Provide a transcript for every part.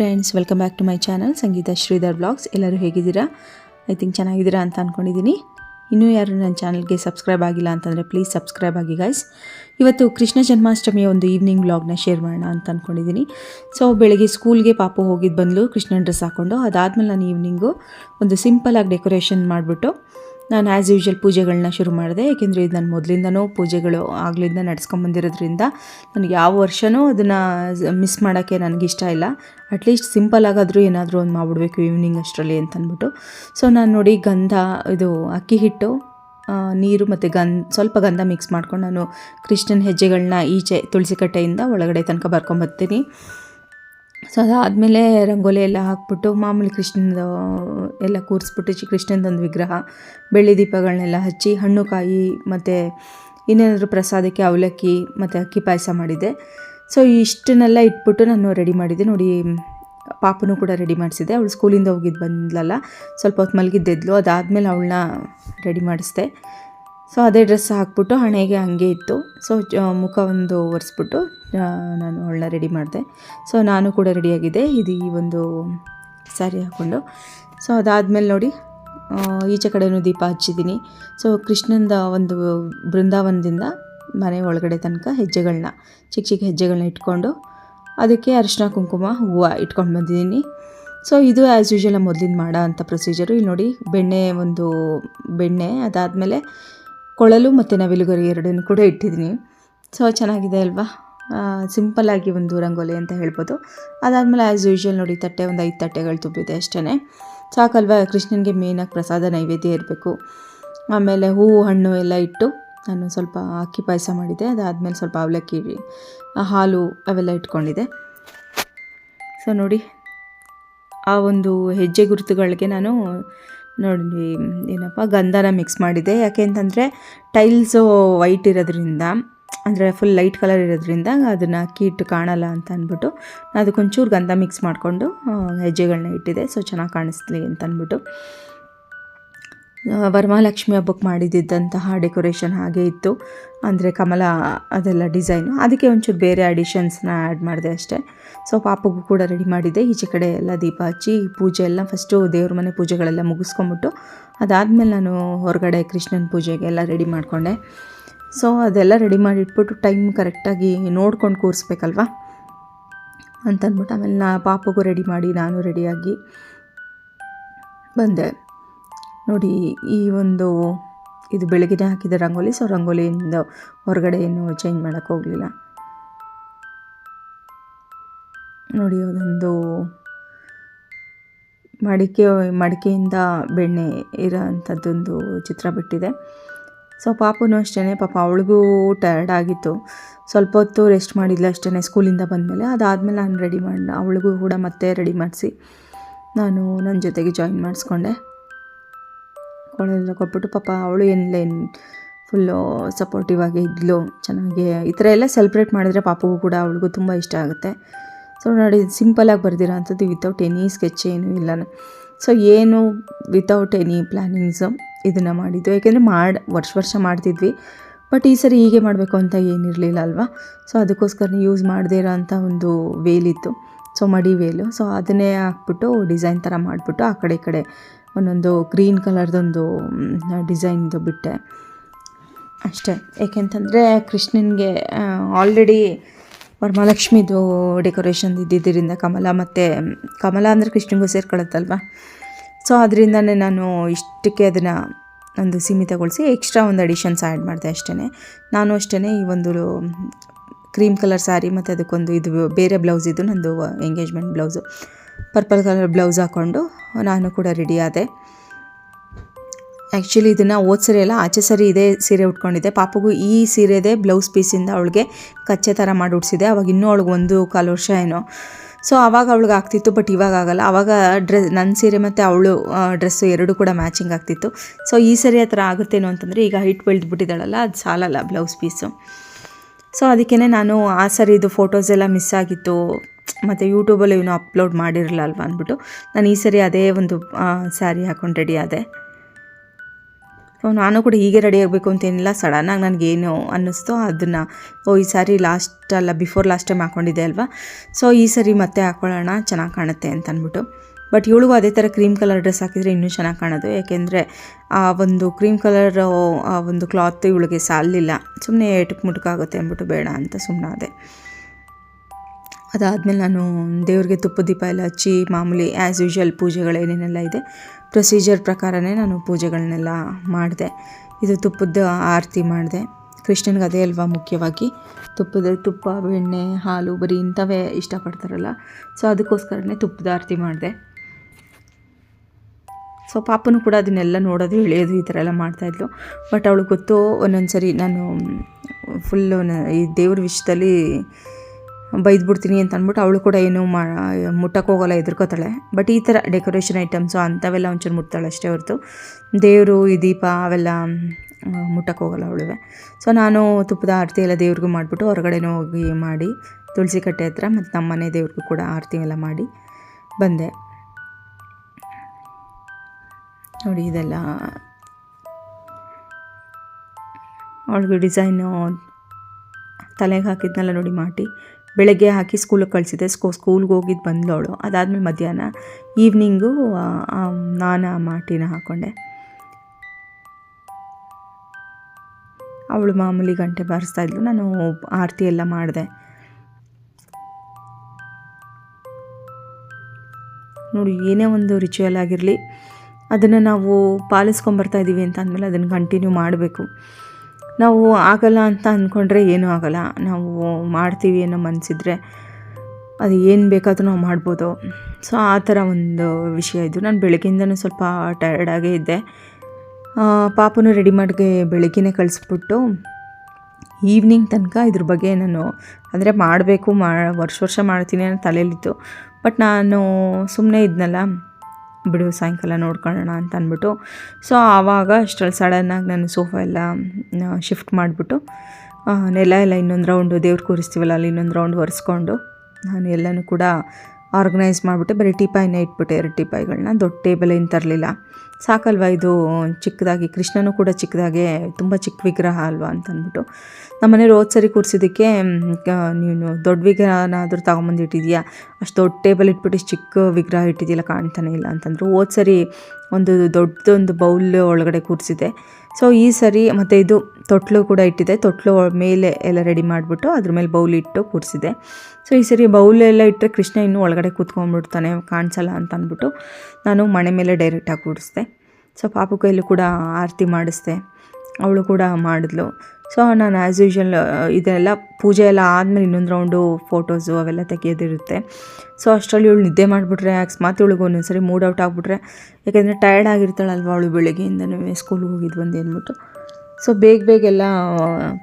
Friends welcome back to my channel Sangeetha Sridhar blogs ಎಲ್ಲರೂ ಹೇಗಿದ್ದೀರಾ? I think ಚೆನ್ನಾಗಿದ್ದೀರಾ ಅಂತ ಅಂದ್ಕೊಂಡಿದ್ದೀನಿ ಇನ್ನೂ ಯಾರು ನನ್ನ ಚಾನಲ್ಗೆ ಸಬ್ಸ್ಕ್ರೈಬ್ ಆಗಿಲ್ಲ ಅಂತಂದರೆ ಪ್ಲೀಸ್ ಸಬ್ಸ್ಕ್ರೈಬ್ ಆಗಿ ಗೈಸ್ ಇವತ್ತು ಕೃಷ್ಣ ಜನ್ಮಾಷ್ಟಮಿಯ ಒಂದು ಈವ್ನಿಂಗ್ ಬ್ಲಾಗ್ನ ಶೇರ್ ಮಾಡೋಣ ಅಂತ ಅಂದ್ಕೊಂಡಿದ್ದೀನಿ ಸೊ ಬೆಳಗ್ಗೆ ಸ್ಕೂಲ್ಗೆ ಪಾಪು ಹೋಗಿದ್ದು ಬಂದಲು, ಕೃಷ್ಣನ ಡ್ರೆಸ್ ಹಾಕ್ಕೊಂಡು ಅದಾದಮೇಲೆ ನಾನು ಈವ್ನಿಂಗು ಒಂದು ಸಿಂಪಲಾಗಿ ಡೆಕೋರೇಷನ್ ಮಾಡಿಬಿಟ್ಟು ನಾನು ಆ್ಯಸ್ ಯೂಶ್ವಲ್ ಪೂಜೆಗಳನ್ನ ಶುರು ಮಾಡಿದೆ ಏಕೆಂದರೆ ಇದು ನಾನು ಮೊದಲಿಂದನೂ, ಪೂಜೆಗಳು ಆಗ್ಲಿಂದ ನಡ್ಸ್ಕೊಂಬಂದಿರೋದ್ರಿಂದ ನನಗೆ ಯಾವ ವರ್ಷವೂ ಅದನ್ನು ಮಿಸ್ ಮಾಡೋಕ್ಕೆ ನನಗಿಷ್ಟ ಇಲ್ಲ. ಅಟ್ಲೀಸ್ಟ್ ಸಿಂಪಲ್ ಆಗಾದರೂ ಏನಾದರೂ ಒಂದು ಮಾಡಿಬಿಡ್ಬೇಕು ಈವ್ನಿಂಗ್ ಅಷ್ಟರಲ್ಲಿ ಅಂತ ಅಂದ್ಬಿಟ್ಟು ಸೊ ನಾನು ನೋಡಿ ಗಂಧ, ಇದು ಅಕ್ಕಿ ಹಿಟ್ಟು ನೀರು ಮತ್ತು ಗಂಧ, ಸ್ವಲ್ಪ ಗಂಧ ಮಿಕ್ಸ್ ಮಾಡ್ಕೊಂಡು ನಾನು ಕೃಷ್ಣನ ಹೆಜ್ಜೆಗಳನ್ನ ಈಚೆ ತುಳಸಿ ಕಟ್ಟೆಯಿಂದ ಒಳಗಡೆ ತನಕ ಬರ್ಕೊಂಬರ್ತೀನಿ ಸೊ ಅದಾದಮೇಲೆ ರಂಗೋಲಿ ಎಲ್ಲ ಹಾಕ್ಬಿಟ್ಟು ಮಾಮೂಲಿ ಕೃಷ್ಣದ ಎಲ್ಲ ಕೂರಿಸ್ಬಿಟ್ಟು ಕೃಷ್ಣಂದೊಂದು ವಿಗ್ರಹ, ಬೆಳ್ಳಿ ದೀಪಗಳನ್ನೆಲ್ಲ ಹಚ್ಚಿ ಹಣ್ಣು ಕಾಯಿ ಮತ್ತು ಇನ್ನೇನಾದರೂ ಪ್ರಸಾದಕ್ಕೆ ಅವಲಕ್ಕಿ ಮತ್ತು ಅಕ್ಕಿ ಪಾಯಸ ಮಾಡಿದ್ದೆ. ಸೊ ಇಷ್ಟನ್ನೆಲ್ಲ ಇಟ್ಬಿಟ್ಟು ನಾನು ರೆಡಿ ಮಾಡಿದ್ದೆ. ನೋಡಿ, ಪಾಪನೂ ಕೂಡ ರೆಡಿ ಮಾಡಿಸಿದ್ದೆ. ಅವಳು ಸ್ಕೂಲಿಂದ ಹೋಗಿದ್ದು ಬಂದ್ಲಲ್ಲ, ಸ್ವಲ್ಪ ಹೊತ್ತು ಮಲಗಿದ್ದೆದ್ಲು. ಅದಾದಮೇಲೆ ಅವಳನ್ನ ರೆಡಿ ಮಾಡಿಸ್ದೆ. ಸೊ ಅದೇ ಡ್ರೆಸ್ ಹಾಕ್ಬಿಟ್ಟು ಹಣೆಗೆ ಹಂಗೆ ಇತ್ತು. ಸೊ ಮುಖ ಒಂದು ಒರೆಸ್ಬಿಟ್ಟು ನಾನು ಒಳ್ಳೆ ರೆಡಿ ಮಾಡಿದೆ. ಸೊ ನಾನು ಕೂಡ ರೆಡಿಯಾಗಿದ್ದೆ ಇದು ಈ ಒಂದು ಸ್ಯಾರಿ ಹಾಕ್ಕೊಂಡು ಸೊ ಅದಾದಮೇಲೆ ನೋಡಿ ಈಚೆ ಕಡೆಯೂ ದೀಪ ಹಚ್ಚಿದ್ದೀನಿ. ಸೊ ಕೃಷ್ಣಂದ ಒಂದು ಬೃಂದಾವನದಿಂದ ಮನೆ ಒಳಗಡೆ ತನಕ ಹೆಜ್ಜೆಗಳನ್ನ ಚಿಕ್ಕ ಚಿಕ್ಕ ಹೆಜ್ಜೆಗಳನ್ನ ಇಟ್ಕೊಂಡು, ಅದಕ್ಕೆ ಅರಿಶಿನ, ಕುಂಕುಮ, ಹೂವು ಇಟ್ಕೊಂಡು ಬಂದಿದ್ದೀನಿ. ಸೊ ಇದು ಆ್ಯಸ್ ಯೂಶಲ್ ಮೊದಲಿಂದ ಮಾಡೋ ಅಂಥ ಪ್ರೊಸೀಜರು ಇಲ್ಲಿ ನೋಡಿ, ಬೆಣ್ಣೆ ಒಂದು, ಬೆಣ್ಣೆ ಅದಾದಮೇಲೆ ಕೊಳಲು ಮತ್ತು ನವಿಲುಗರಿ ಎರಡನ್ನು ಕೂಡ ಇಟ್ಟಿದ್ದೀನಿ. ಸೊ ಚೆನ್ನಾಗಿದೆ ಅಲ್ವಾ? ಸಿಂಪಲ್ಲಾಗಿ ಒಂದು ರಂಗೋಲಿ ಅಂತ ಹೇಳ್ಬೋದು. ಅದಾದಮೇಲೆ ಆ್ಯಸ್ ಯೂಶ್ವಲ್ ನೋಡಿ, ತಟ್ಟೆ, ಒಂದು ಐದು ತಟ್ಟೆಗಳು ತುಂಬಿದೆ ಅಷ್ಟೇ ಸಾಕಲ್ವಾ? ಕೃಷ್ಣನಿಗೆ ಮೇನಾಗಿ ಪ್ರಸಾದ ನೈವೇದ್ಯ ಇರಬೇಕು. ಆಮೇಲೆ ಹೂವು, ಹಣ್ಣು ಎಲ್ಲ ಇಟ್ಟು ನಾನು ಸ್ವಲ್ಪ ಅಕ್ಕಿ ಪಾಯಸ ಮಾಡಿದೆ. ಅದಾದಮೇಲೆ ಸ್ವಲ್ಪ ಅವಲಕ್ಕಿ ಹಾಲು ಅವೆಲ್ಲ ಇಟ್ಕೊಂಡಿದೆ. ಸೊ ನೋಡಿ, ಆ ಒಂದು ಹೆಜ್ಜೆ ಗುರುತುಗಳಿಗೆ ನಾನು ನೋಡಿ ಏನಪ್ಪ, ಗಂಧನ ಮಿಕ್ಸ್ ಮಾಡಿದೆ. ಯಾಕೆ ಅಂತಂದರೆ ಟೈಲ್ಸು ವೈಟ್ ಇರೋದ್ರಿಂದ, ಅಂದರೆ ಫುಲ್ ಲೈಟ್ ಕಲರ್ ಇರೋದ್ರಿಂದ ಅದನ್ನು ಅಕ್ಕಿ ಇಟ್ಟು ಕಾಣಲ್ಲ ಅಂತ ಅಂದ್ಬಿಟ್ಟು ಅದಕ್ಕೊಂಚೂರು ಗಂಧ ಮಿಕ್ಸ್ ಮಾಡಿಕೊಂಡು ಹೆಜ್ಜೆಗಳನ್ನ ಇಟ್ಟಿದೆ. ಸೊ ಚೆನ್ನಾಗಿ ಕಾಣಿಸ್ಲಿ ಅಂತ ಅಂದ್ಬಿಟ್ಟು. ವರಮಹಾಲಕ್ಷ್ಮಿ ಹಬ್ಬಕ್ಕೆ ಮಾಡಿದ್ದಂತಹ ಡೆಕೋರೇಷನ್ ಹಾಗೆ ಇತ್ತು. ಅಂದರೆ ಕಮಲ, ಅದೆಲ್ಲ ಡಿಸೈನು ಅದಕ್ಕೆ ಒಂಚೂರು ಬೇರೆ ಅಡಿಷನ್ಸ್ನ ಆ್ಯಡ್ ಮಾಡಿದೆ ಅಷ್ಟೇ. ಸೊ ಪಾಪಗೂ ಕೂಡ ರೆಡಿ ಮಾಡಿದ್ದೆ. ಈಚೆ ಕಡೆ ಎಲ್ಲ ದೀಪ ಹಚ್ಚಿ, ಪೂಜೆ ಎಲ್ಲ ಫಸ್ಟು ದೇವ್ರ ಮನೆ ಪೂಜೆಗಳೆಲ್ಲ ಮುಗಿಸ್ಕೊಂಬಿಟ್ಟು ಅದಾದಮೇಲೆ ನಾನು ಹೊರಗಡೆ ಕೃಷ್ಣನ ಪೂಜೆಗೆ ಎಲ್ಲ ರೆಡಿ ಮಾಡಿಕೊಂಡೆ. ಸೊ ಅದೆಲ್ಲ ರೆಡಿ ಮಾಡಿಟ್ಬಿಟ್ಟು ಟೈಮ್ ಕರೆಕ್ಟಾಗಿ ನೋಡ್ಕೊಂಡು ಕೂರಿಸ್ಬೇಕಲ್ವಾ? ಅಂತಂದ್ಬಿಟ್ಟು ಆಮೇಲೆ ನಾ ಪಾಪಗೂ ರೆಡಿ ಮಾಡಿ ನಾನು ರೆಡಿಯಾಗಿ ಬಂದೆ. ನೋಡಿ, ಈ ಒಂದು ಇದು ಬೆಳಗ್ಗೆ ಹಾಕಿದ ರಂಗೋಲಿ ಸೊ ರಂಗೋಲಿಯಿಂದ ಹೊರಗಡೆ ಏನು ಚೇಂಜ್ ಮಾಡೋಕ್ಕೆ ಹೋಗಲಿಲ್ಲ. ನೋಡಿ, ಅದೊಂದು ಮಡಿಕೆ, ಮಡಿಕೆಯಿಂದ ಬೆಣ್ಣೆ ಇರೋ ಅಂಥದ್ದೊಂದು ಚಿತ್ರ ಬಿಟ್ಟಿದೆ. ಸೊ ಪಾಪುನೂ ಅಷ್ಟೇ ಪಾಪ ಅವಳಿಗೂ ಟಯರ್ಡ್ ಆಗಿತ್ತು. ಸ್ವಲ್ಪ ಹೊತ್ತು ರೆಸ್ಟ್ ಮಾಡಿದ್ಲು ಅಷ್ಟೇ ಸ್ಕೂಲಿಂದ ಬಂದಮೇಲೆ. ಅದಾದಮೇಲೆ ನಾನು ರೆಡಿ ಮಾಡಿ ಅವಳಿಗೂ ಕೂಡ ಮತ್ತೆ ರೆಡಿ ಮಾಡಿಸಿ. ನಾನು ನನ್ನ ಜೊತೆಗೆ ಜಾಯಿನ್ ಮಾಡಿಸ್ಕೊಂಡೆ. ಕೊಳೆಲ್ಲ ಕೊಟ್ಬಿಟ್ಟು ಪಾಪ ಅವಳು ಏನಿಲ್ಲ, ಏನು ಫುಲ್ಲು ಸಪೋರ್ಟಿವ್ ಆಗಿ ಇದ್ಲು, ಚೆನ್ನಾಗಿ, ಈ ಥರ ಎಲ್ಲ ಸೆಲೆಬ್ರೇಟ್ ಮಾಡಿದ್ರೆ ಪಾಪಗೂ ಕೂಡ ಅವಳಿಗೂ ತುಂಬ ಇಷ್ಟ ಆಗುತ್ತೆ. ಸೊ ನೋಡಿ ಸಿಂಪಲಾಗಿ ಬರ್ದಿರೋ ಅಂಥದ್ದು ವಿತೌಟ್ ಎನಿ ಸ್ಕೆಚ್ ಏನೂ ಇಲ್ಲ. ಸೊ ಏನು ವಿತೌಟ್ ಎನಿ ಪ್ಲ್ಯಾನಿಂಗ್ಸು ಇದನ್ನು ಮಾಡಿದ್ದು. ಯಾಕೆಂದರೆ ಮಾಡಿ, ವರ್ಷ ವರ್ಷ ಮಾಡ್ತಿದ್ವಿ. ಬಟ್ ಈ ಸರಿ ಹೀಗೆ ಮಾಡಬೇಕು ಅಂತ ಏನಿರಲಿಲ್ಲ ಅಲ್ವಾ? ಸೊ ಅದಕ್ಕೋಸ್ಕರ ಯೂಸ್ ಮಾಡದೇ ಇರೋ ಅಂಥ ಒಂದು ವೇಲಿತ್ತು ಸೊ ಮಡಿ ವೇಲು ಸೊ ಅದನ್ನೇ ಹಾಕ್ಬಿಟ್ಟು ಡಿಸೈನ್ ಥರ ಮಾಡಿಬಿಟ್ಟು ಆ ಕಡೆ ಈ ಕಡೆ ಒಂದೊಂದು ಗ್ರೀನ್ ಕಲರ್ದೊಂದು ಡಿಸೈನ್ದು ಬಿಟ್ಟೆ. ಅಷ್ಟೇ. ಏಕೆಂತಂದರೆ ಕೃಷ್ಣನಿಗೆ ಆಲ್ರೆಡಿ ವರಮಹಾಲಕ್ಷ್ಮಿದು ಡೆಕೋರೇಷನ್ ಇದ್ದಿದ್ದರಿಂದ ಕಮಲ ಮತ್ತು, ಕಮಲ ಅಂದರೆ ಕೃಷ್ಣನಿಗೂ ಸೇರ್ಕೊಳ್ಳುತ್ತಲ್ವ? ಸೊ ಅದರಿಂದನೇ ನಾನು ಇಷ್ಟಕ್ಕೆ ಅದನ್ನು ಒಂದು ಸೀಮಿತಗೊಳಿಸಿ ಎಕ್ಸ್ಟ್ರಾ ಒಂದು ಅಡಿಷನ್ಸ್ ಆ್ಯಡ್ ಮಾಡಿದೆ ಅಷ್ಟೇ ನಾನು ಅಷ್ಟೇ ಈ ಒಂದು ಕ್ರೀಮ್ ಕಲರ್ ಸ್ಯಾರಿ ಮತ್ತು ಅದಕ್ಕೊಂದು ಇದು ಬೇರೆ ಬ್ಲೌಸ್ ಇದು ನಂದು engagement blouse purple colour blouse ಹಾಕ್ಕೊಂಡು ನಾನು ಕೂಡ ರೆಡಿ ಆದೆ. ಆ್ಯಕ್ಚುಲಿ ಇದನ್ನು ಓದ್ ಸರಿ ಎಲ್ಲ ಆಚೆ ಸರಿ ಇದೇ ಸೀರೆ ಉಟ್ಕೊಂಡಿದ್ದೆ. ಪಾಪಗೂ ಈ ಸೀರೆದೇ ಬ್ಲೌಸ್ ಪೀಸಿಂದ ಅವಳಿಗೆ ಕಚ್ಚೆ ಥರ ಮಾಡಿ ಉಡ್ಸಿದೆ. ಅವಾಗ ಇನ್ನೂ ಅವಳಿಗೆ ಒಂದು ಕಾಲು ವರ್ಷ ಏನೋ. ಸೊ ಆವಾಗ ಅವಳಿಗೆ ಆಗ್ತಿತ್ತು ಬಟ್ ಇವಾಗ ಆಗಲ್ಲ. ಆವಾಗ ಡ್ರೆಸ್ ನನ್ನ ಸೀರೆ ಮತ್ತು ಅವಳು ಡ್ರೆಸ್ಸು ಎರಡೂ ಕೂಡ ಮ್ಯಾಚಿಂಗ್ ಆಗ್ತಿತ್ತು. ಸೊ ಈ ಸರಿ ಆ ಥರ ಆಗುತ್ತೇನೋ ಅಂತಂದರೆ ಈಗ ಹೈಟ್ ಬೆಳೆದ್ಬಿಟ್ಟಿದ್ದಾಳಲ್ಲ ಅದು ಸಾಲಲ್ಲ ಬ್ಲೌಸ್ ಪೀಸು. ಸೊ ಅದಕ್ಕೇ ನಾನು ಆ ಸರಿದು ಫೋಟೋಸ್ ಎಲ್ಲ ಮಿಸ್ ಆಗಿತ್ತು. ಮತ್ತು ಯೂಟ್ಯೂಬಲ್ಲಿ ಇವನು ಅಪ್ಲೋಡ್ ಮಾಡಿರಲ್ಲ ಅಲ್ವಾ ಅಂದ್ಬಿಟ್ಟು ನಾನು ಈ ಸರಿ ಅದೇ ಒಂದು ಸ್ಯಾರಿ ಹಾಕೊಂಡು ರೆಡಿ ಆದೆ. ಸೊ ನಾನು ಕೂಡ ಹೀಗೆ ರೆಡಿ ಆಗಬೇಕು ಅಂತೇನಿಲ್ಲ ಸಡನ್ನಾಗಿ ನನಗೇನು ಅನ್ನಿಸ್ತೋ, ಅದನ್ನು, ಓ, ಈ ಸಾರಿ ಲಾಸ್ಟ್ ಅಲ್ಲ ಬಿಫೋರ್ ಲಾಸ್ಟ್ ಟೈಮ್ ಹಾಕ್ಕೊಂಡಿದ್ದೆ ಅಲ್ವಾ? ಸೊ ಈ ಸರಿ ಮತ್ತೆ ಹಾಕ್ಕೊಳ್ಳೋಣ ಚೆನ್ನಾಗಿ ಕಾಣುತ್ತೆ ಅಂತ ಅಂದ್ಬಿಟ್ಟು. ಬಟ್ ಇವಳಿಗೂ ಅದೇ ಥರ ಕ್ರೀಮ್ ಕಲರ್ ಡ್ರೆಸ್ ಹಾಕಿದರೆ ಇನ್ನೂ ಚೆನ್ನಾಗಿ ಕಾಣೋದು, ಯಾಕೆಂದರೆ ಆ ಒಂದು ಕ್ರೀಮ್ ಕಲರ್ ಆ ಒಂದು ಕ್ಲಾತ್ ಇವಳಿಗೆ ಸಾಲಿಲ್ಲ. ಸುಮ್ಮನೆ ಎಟುಕ್ ಮುಟುಕಾಗುತ್ತೆ ಅಂದ್ಬಿಟ್ಟು ಬೇಡ ಅಂತ ಸುಮ್ಮನಾದೆ ಅದಾದಮೇಲೆ ನಾನು ದೇವ್ರಿಗೆ ತುಪ್ಪ ದೀಪ ಎಲ್ಲ ಹಚ್ಚಿ ಮಾಮೂಲಿ ಆ್ಯಸ್ ಯೂಶ್ವಲ್ ಪೂಜೆಗಳೇನೇನೆಲ್ಲ ಇದೆ ಪ್ರೊಸೀಜರ್ ಪ್ರಕಾರನೇ ನಾನು ಪೂಜೆಗಳನ್ನೆಲ್ಲ ಮಾಡಿದೆ. ಇದು ತುಪ್ಪದ ಆರತಿ ಮಾಡಿದೆ. ಕೃಷ್ಣನಿಗೆ ಅದೇ ಅಲ್ವಾ ಮುಖ್ಯವಾಗಿ. ತುಪ್ಪದ ತುಪ್ಪ, ಬೆಣ್ಣೆ, ಹಾಲು ಬರೀ ಇಂಥವೇ ಇಷ್ಟಪಡ್ತಾರಲ್ಲ. ಸೊ ಅದಕ್ಕೋಸ್ಕರನೇ ತುಪ್ಪದ ಆರತಿ ಮಾಡಿದೆ. ಸೊ ಪಾಪನು ಕೂಡ ಅದನ್ನೆಲ್ಲ ನೋಡೋದು, ಎಳೆಯೋದು ಈ ಥರ ಎಲ್ಲ ಮಾಡ್ತಾಯಿದ್ಲು ಬಟ್ ಅವಳು ಗೊತ್ತು ಒಂದೊಂದು ಸರಿ ನಾನು ಫುಲ್ಲು ಈ ದೇವ್ರ ವಿಷಯದಲ್ಲಿ ಬೈದ್ಬಿಡ್ತೀನಿ ಅಂತ ಅಂದ್ಬಿಟ್ಟು ಅವಳು ಕೂಡ ಏನು ಮಾ ಮುಟ್ಟಕ್ಕೆ ಹೋಗಲ್ಲ ಎದುರ್ಕೋತಾಳೆ ಬಟ್ ಈ ಥರ ಡೆಕೋರೇಷನ್ ಐಟಮ್ಸು ಅಂಥವೆಲ್ಲ ಒಂಚೂರು ಮುಟ್ತಾಳೆ ಅಷ್ಟೇ ಹೊರತು. ದೇವರು, ಈ ದೀಪ ಅವೆಲ್ಲ ಮುಟ್ಟಕ್ಕೆ ಹೋಗಲ್ಲ ಅವಳುವೆ ಸೊ ನಾನು ತುಪ್ಪದ ಆರತಿ ಎಲ್ಲ ದೇವ್ರಿಗೂ ಮಾಡಿಬಿಟ್ಟು ಹೊರಗಡೆನೂ ಹೋಗಿ ಮಾಡಿ ತುಳಸಿ ಕಟ್ಟೆ ಹತ್ರ ಮತ್ತು ನಮ್ಮ ಮನೆ ದೇವ್ರಿಗೂ ಕೂಡ ಆರತಿ ಎಲ್ಲ ಮಾಡಿ ಬಂದೆ. ನೋಡಿ ಇದೆಲ್ಲ. ಅವಳಿಗೆ ಡಿಸೈನು ತಲೆಗೆ ಹಾಕಿದ್ನೆಲ್ಲ ನೋಡಿ ಮಾಡಿ ಬೆಳಗ್ಗೆ ಹಾಕಿ ಸ್ಕೂಲಿಗೆ ಕಳಿಸಿದೆ ಸ್ಕೂ, ಸ್ಕೂಲ್ಗೆ ಹೋಗಿದ್ದು ಬಂದವಳು ಅದಾದಮೇಲೆ ಮಧ್ಯಾಹ್ನ ಈವ್ನಿಂಗು ನಾನು ಆ ಮಾಟಿನ ಹಾಕ್ಕೊಂಡೆ ಅವಳು ಮಾಮೂಲಿ ಗಂಟೆ ಬಾರಿಸ್ತಾ ಇದ್ಲು. ನಾನು ಆರತಿ ಎಲ್ಲ ಮಾಡಿದೆ. ನೋಡಿ, ಏನೇ ಒಂದು ರಿಚುವಲ್ ಆಗಿರಲಿ, ಅದನ್ನು ನಾವು ಪಾಲಿಸ್ಕೊಂಬರ್ತಾ ಇದ್ದೀವಿ ಅಂತ ಅಂದಮೇಲೆ ಅದನ್ನು ಕಂಟಿನ್ಯೂ ಮಾಡಬೇಕು. ನಾವು ಆಗಲ್ಲ ಅಂತ ಅಂದ್ಕೊಂಡ್ರೆ ಏನೂ ಆಗಲ್ಲ. ನಾವು ಮಾಡ್ತೀವಿ ಅನ್ನೋ ಮನಸ್ಸಿದ್ರೆ ಅದು ಏನು ಬೇಕಾದರೂ ನಾವು ಮಾಡ್ಬೋದು. ಸೊ ಆ ಥರ ಒಂದು ವಿಷಯ ಇದು. ನಾನು ಬೆಳಗ್ಗೆಯಿಂದನೂ ಸ್ವಲ್ಪ ಟಯರ್ಡಾಗೇ ಇದ್ದೆ. ಪಾಪನೂ ರೆಡಿ ಮಾಡಿಗೆ ಬೆಳಗ್ಗೆನೇ ಕಳಿಸ್ಬಿಟ್ಟು ಈವ್ನಿಂಗ್ ತನಕ ಇದ್ರ ಬಗ್ಗೆ ನಾನು ಅಂದರೆ ಮಾಡಬೇಕು, ಮಾ, ವರ್ಷ ವರ್ಷ ಮಾಡ್ತೀನಿ ಅನ್ನೋ ತಲೆಯಲ್ಲಿತ್ತು. ಬಟ್ ನಾನು ಸುಮ್ಮನೆ ಇದ್ನಲ್ಲ. ಬಿಡು ಸಾಯಂಕಾಲ ನೋಡ್ಕೊಳ್ಳೋಣ ಅಂತ ಅಂದ್ಬಿಟ್ಟು. ಸೊ ಆವಾಗ ಅಷ್ಟರಲ್ಲಿ ಸಡನ್ನಾಗಿ ನಾನು ಸೋಫಾ ಎಲ್ಲ ಶಿಫ್ಟ್ ಮಾಡಿಬಿಟ್ಟು ನೆಲ ಎಲ್ಲ ಇನ್ನೊಂದು ರೌಂಡು ದೇವ್ರು ಕೂರಿಸ್ತೀವಲ್ಲ, ಅಲ್ಲಿ ಇನ್ನೊಂದು ರೌಂಡ್ ಒರೆಸ್ಕೊಂಡು ನಾನು ಎಲ್ಲನೂ ಕೂಡ ಆರ್ಗನೈಸ್ ಮಾಡಿಬಿಟ್ಟು ಬರೀ ಟೀಪಾಯಿನ ಇಟ್ಬಿಟ್ಟೆ, ಎರಡು ಟೀಪಾಯಿಗಳನ್ನ ದೊಡ್ಡ ಟೇಬಲ್ ಏನು ತರಲಿಲ್ಲ. ಸಾಕಲ್ವಾ ಇದು ಚಿಕ್ಕದಾಗಿ? ಕೃಷ್ಣನೂ ಕೂಡ ಚಿಕ್ಕದಾಗೆ ತುಂಬ ಚಿಕ್ಕ ವಿಗ್ರಹ ಅಲ್ವಾ ಅಂತಂದ್ಬಿಟ್ಟು. ನಮ್ಮ ನಮ್ಮನೇಲಿ ಹೋದ ಸರಿ ಕೂರಿಸಿದ್ದಕ್ಕೆ ನೀನು ದೊಡ್ಡ ವಿಗ್ರಹನಾದರೂ ತಗೊಂಬಂದಿಟ್ಟಿದ್ಯಾ? ಅಷ್ಟು ದೊಡ್ಡ ಟೇಬಲ್ ಇಟ್ಬಿಟ್ಟು ಚಿಕ್ಕ ವಿಗ್ರಹ ಇಟ್ಟಿದ್ದಿಲ್ಲ ಕಾಣ್ತಾನೆ ಇಲ್ಲ ಅಂತಂದರು. ಹೋದ ಸರಿ ಒಂದು ದೊಡ್ಡದೊಂದು ಬೌಲ್ ಒಳಗಡೆ ಕೂರಿಸಿದೆ ಸೊ ಈ ಸರಿ ಮತ್ತು ಇದು ತೊಟ್ಲು ಕೂಡ ಇಟ್ಟಿದೆ. ತೊಟ್ಲು ಮೇಲೆ ಎಲ್ಲ ರೆಡಿ ಮಾಡಿಬಿಟ್ಟು ಅದ್ರ ಮೇಲೆ ಬೌಲ್ ಇಟ್ಟು ಕೂರಿಸಿದೆ. ಸೊ ಈ ಸರಿ ಬೌಲೆಲ್ಲ ಇಟ್ಟರೆ ಕೃಷ್ಣ ಇನ್ನೂ ಒಳಗಡೆ ಕೂತ್ಕೊಂಡ್ಬಿಡ್ತಾನೆ, ಕಾಣಿಸಲ್ಲ ಅಂತ ಅಂದ್ಬಿಟ್ಟು ನಾನು ಮನೆ ಮೇಲೆ ಡೈರೆಕ್ಟಾಗಿ ಕೂಡಿಸ್ದೆ ಸೊ ಪಾಪು ಕೈಯಲ್ಲೂ ಕೂಡ ಆರತಿ ಮಾಡಿಸ್ದೆ. ಅವಳು ಕೂಡ ಮಾಡಿದ್ಲು. ಸೊ ನಾನು ಆ್ಯಸ್ ಯೂಶ್ವಲ್ ಇದೆಲ್ಲ ಪೂಜೆ ಎಲ್ಲ ಆದಮೇಲೆ ಇನ್ನೊಂದು ರೌಂಡು ಫೋಟೋಸು ಅವೆಲ್ಲ ತೆಗೆಯೋದಿರುತ್ತೆ ಸೊ ಅಷ್ಟರಲ್ಲಿ ಇವಳು ನಿದ್ದೆ ಮಾಡಿಬಿಟ್ರೆ ಅಕಸ್ಮಾತ್ ಇವಳಿಗೆ ಒಂದೊಂದು ಸರಿ ಮೂಡ್ ಔಟ್ ಆಗಿಬಿಟ್ರೆ, ಯಾಕೆಂದರೆ ಟಯರ್ಡ್ ಆಗಿರ್ತಾಳಲ್ವ ಅವಳು ಬೆಳಗ್ಗೆಯಿಂದನೂ ಸ್ಕೂಲ್ಗೆ ಹೋಗಿದ್ದು ಬಂದು ಅಂದ್ಬಿಟ್ಟು. ಸೊ ಬೇಗ ಬೇಗ ಎಲ್ಲ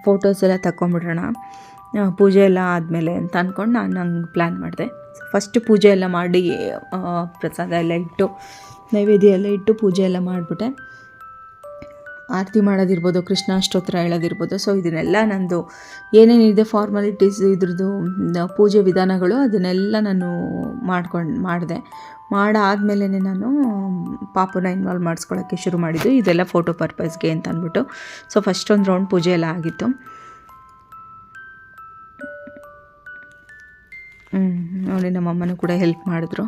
ಫೋಟೋಸ್ ಎಲ್ಲ ತಗೊಂಬಿಡ್ರೋಣ ಪೂಜೆ ಎಲ್ಲ ಆದಮೇಲೆ ಅಂತ ಅಂದ್ಕೊಂಡು ನಾನು ಹಂಗೆ ಪ್ಲ್ಯಾನ್ ಮಾಡಿದೆ. ಫಸ್ಟ್ ಪೂಜೆ ಎಲ್ಲ ಮಾಡಿ ಪ್ರಸಾದ ಎಲ್ಲ ಇಟ್ಟು, ನೈವೇದ್ಯ ಎಲ್ಲ ಇಟ್ಟು ಪೂಜೆ ಎಲ್ಲ ಮಾಡಿಬಿಟ್ಟೆ. ಆರತಿ ಮಾಡೋದಿರ್ಬೋದು, ಕೃಷ್ಣ ಸ್ತೋತ್ರ ಹೇಳೋದಿರ್ಬೋದು. ಸೊ ಇದನ್ನೆಲ್ಲ ನಂದು ಏನೇನಿದೆ ಫಾರ್ಮಾಲಿಟೀಸ್ ಇದ್ರದ್ದು ಪೂಜೆ ವಿಧಾನಗಳು ಅದನ್ನೆಲ್ಲ ನಾನು ಮಾಡ್ಕೊಂಡು, ಮಾಡಿದೆ. ಮಾಡಾದಮೇಲೆ ನಾನು ಪಾಪನ ಇನ್ವಾಲ್ವ್ ಮಾಡಿಸ್ಕೊಳ್ಳೋಕ್ಕೆ ಶುರು ಮಾಡಿದ್ದು. ಇದೆಲ್ಲ ಫೋಟೋ ಪರ್ಪಸ್ಗೆ ಅಂತ ಅಂದ್ಬಿಟ್ಟು. ಸೊ ಫಸ್ಟ್ ಒಂದು ರೌಂಡ್ ಪೂಜೆ ಎಲ್ಲ ಆಗಿತ್ತು. ನೋಡಿ ನಮ್ಮಮ್ಮನೂ ಕೂಡ ಹೆಲ್ಪ್ ಮಾಡಿದ್ರು.